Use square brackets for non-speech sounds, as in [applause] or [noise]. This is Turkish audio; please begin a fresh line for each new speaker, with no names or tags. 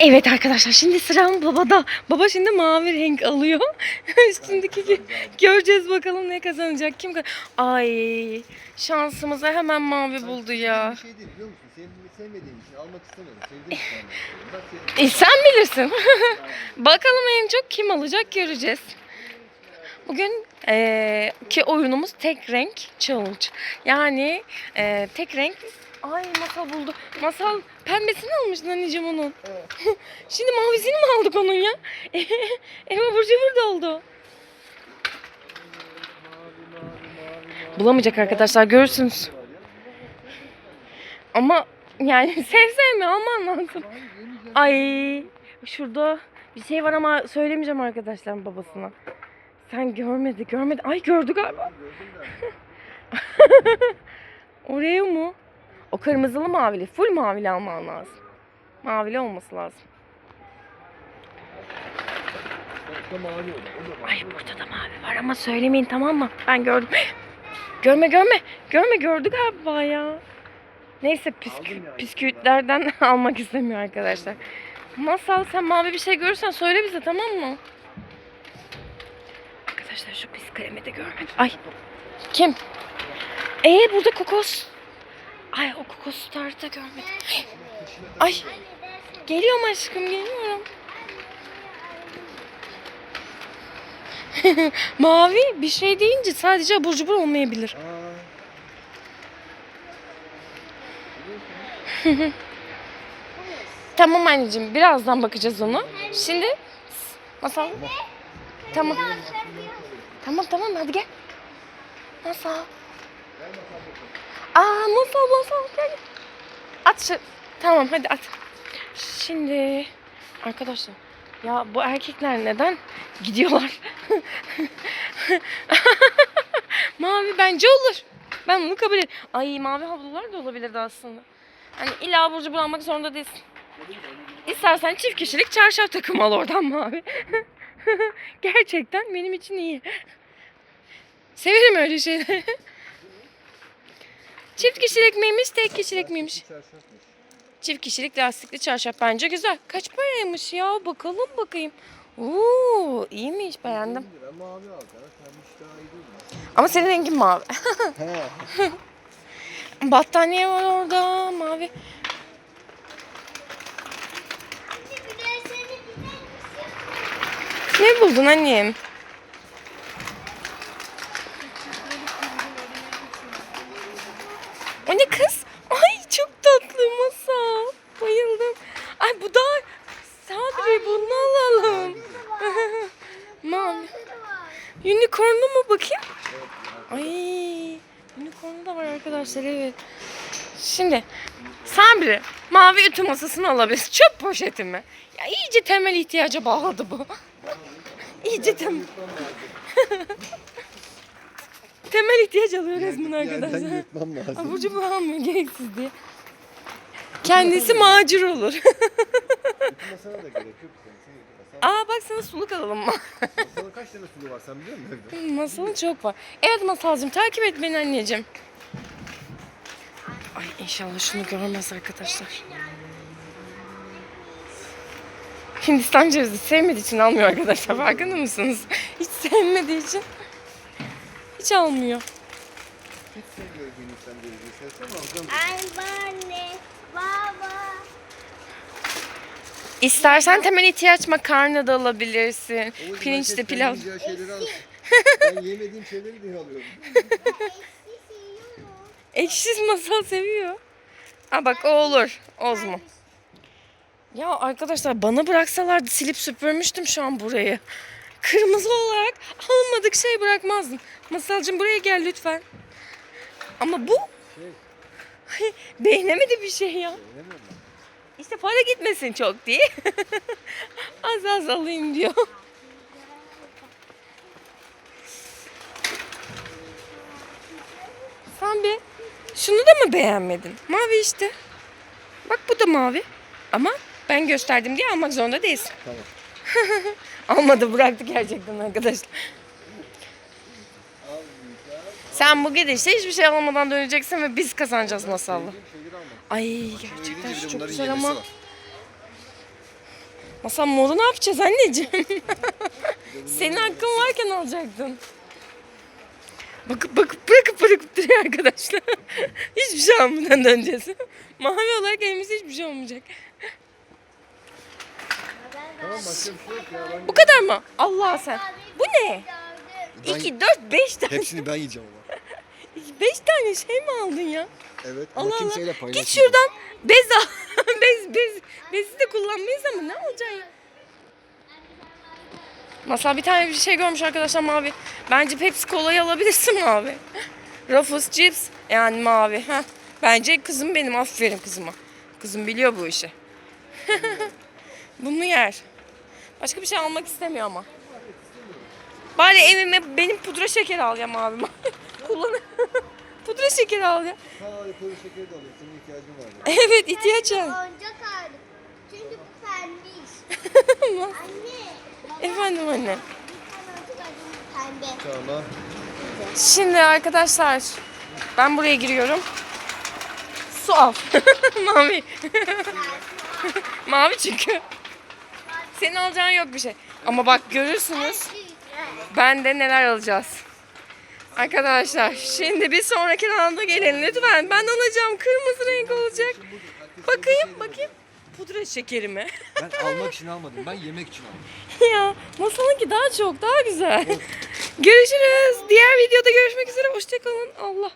Evet arkadaşlar şimdi sıram babada. Baba şimdi mavi renk alıyor. [laughs] Üstündeki gö- göreceğiz bakalım ne kazanacak. Kim Ay şansımıza hemen mavi buldu ya.
Bir şey değil biliyor musun? Senin sevmediğin için almak için almak. Bak senin-
E, sen bilirsin. [laughs] bakalım en çok kim alacak göreceğiz. Bugün eee, ki oyunumuz tek renk challenge. Yani eee, tek renk Ay masal buldu. Masal pembesini almıştın anneciğim onun. [laughs] Şimdi mavisini mi aldık onun ya? [laughs] Eva Burcu burada oldu. Bulamayacak arkadaşlar görürsünüz. Ama yani [laughs] sev sevme alman lazım. Ay şurada bir şey var ama söylemeyeceğim arkadaşlarım babasına. Sen görmedi görmedi. Ay gördü galiba. Oraya mı? O kırmızılı mavili. Full mavili alman lazım. Mavili olması lazım. Ay burada da mavi var ama söylemeyin tamam mı? Ben gördüm. [gasps] Görme görme. Görme gördü galiba ya. Neyse püskü,
yani.
püskürtlerden [laughs] almak istemiyor arkadaşlar. Masal sen mavi bir şey görürsen söyle bize tamam mı? Arkadaşlar şu pis kremi de görmedim. Ay kim? Ee burada kokos. Ay o kokos tarta görmedim. Ay geliyorum aşkım geliyorum. [laughs] Mavi bir şey deyince sadece abur cubur olmayabilir. [laughs] Tamam anneciğim birazdan bakacağız onu. Şimdi masal. Tamam. Tamam tamam hadi gel. Masal. Aa masal masal gel. At şu. Tamam hadi at. Şimdi arkadaşlar ya bu erkekler neden gidiyorlar? [laughs] mavi bence olur. Ben bunu kabul ederim. Ay mavi havlular da olabilirdi aslında. Hani illa burcu bulanmak zorunda değilsin. İstersen çift kişilik çarşaf takımı al oradan mavi. [laughs] Gerçekten benim için iyi. Severim öyle şeyleri. Çift kişilik miymiş, tek kişilik miymiş? Çift kişilik lastikli çarşaf bence güzel. Kaç paraymış ya? Bakalım bakayım. Oo, iyiymiş beğendim.
50 lira mavi al?
Ama senin rengin mavi. [laughs] Battaniye var orada mavi. Ne buldun annem? O ne kız? Ay çok tatlı masa. Bayıldım. Ay bu da Sabri bunu alalım. Mavi. Unicornlu mu bakayım? Ay, unicornlu da var arkadaşlar evet. Şimdi Sabri mavi ütü masasını alabiliriz. Çöp poşeti mi? Ya iyice temel ihtiyaca bağladı bu. iyice temel. [laughs] temel ihtiyaç alıyor resmen arkadaşlar.
Yerden yırtmam lazım.
Abur cubur almıyor gereksiz diye. Kendisi macir olur.
Da gerek yok. Yıkma.
Aa bak sana suluk alalım.
Masanın kaç tane sulu var sen biliyor musun evde?
Masalın çok var. Evet Masalcığım takip et beni anneciğim. Ay inşallah şunu görmez arkadaşlar. Hindistan cevizi sevmediği için almıyor arkadaşlar farkında mısınız? Hiç sevmediği için hiç almıyor.
Hiç sevmiyorum Hindistan cevizi. Sevsem alacağım.
Anne, baba.
İstersen temel ihtiyaç makarna da alabilirsin.
Oğlum,
Pirinçli
herkes
pilav.
şeyleri al. [laughs] ben yemediğim şeyleri diye alıyorum.
Ekşiz masal seviyor. Ha bak o olur. Ozmo. Ya arkadaşlar bana bıraksalardı silip süpürmüştüm şu an burayı. Kırmızı olarak almadık şey bırakmazdım. Masalcığım buraya gel lütfen. Ama bu
Şey,
beğenemedi bir şey ya. İşte para gitmesin çok diye. [laughs] az az alayım diyor. Sen bir şunu da mı beğenmedin? Mavi işte. Bak bu da mavi. Ama ben gösterdim diye almak zorunda değilsin.
Tamam. [laughs] [laughs]
Almadı bıraktı gerçekten arkadaşlar. Sen bu gidişle hiçbir şey almadan döneceksin ve biz kazanacağız masalla. Ay gerçekten şu çok güzel ama. Masal moru ne yapacağız anneciğim? [laughs] Senin hakkın varken alacaktın. Bakıp bakıp bırakıp bırakıp duruyor arkadaşlar. [laughs] hiçbir şey almadan döneceğiz. Mavi olarak elimizde hiçbir şey olmayacak. Bu kadar mı? Allah sen. Bu ne?
Ben-
2, 4, 5 tane.
Hepsini ben yiyeceğim ama. [laughs]
5 tane şey mi aldın ya?
Evet ama
Allah
kimseyle
Allah.
paylaşmayacağım.
Git şuradan bez al. [laughs] bez, bez, bezi de kullanmayız ama ne alacaksın ya? Masal bir tane bir şey görmüş arkadaşlar mavi. Bence Pepsi Cola'yı alabilirsin mavi. [laughs] Ruffles cips yani mavi. Heh. Bence kızım benim aferin kızıma. Kızım biliyor bu işi. Bunu yer. Başka bir şey almak istemiyor ama. Bari evime benim pudra şekeri al ya mavi mavi. [laughs] Kullan. [laughs] pudra şekeri al ya.
Ha alkol şekeri de alayım. Senin ihtiyacın var.
Evet ihtiyaç var.
Oyuncak aldık. Çünkü bu pembiş. [laughs] Anne. Baba,
Efendim anne.
bir tane oyuncak aldım pembe.
Tamam.
Şimdi arkadaşlar ben buraya giriyorum. Su al. Mavi. Mavi çünkü. Senin alacağın yok bir şey. Ama bak görürsünüz ben de neler alacağız. Arkadaşlar şimdi bir sonraki rounda gelin lütfen. Ben alacağım kırmızı renk olacak. Bakayım bakayım. Pudra şekeri mi?
Ben almak için almadım. Ben yemek için aldım. [laughs]
ya masalınki daha çok daha güzel. Görüşürüz. Diğer videoda görüşmek üzere. Hoşçakalın. Allah.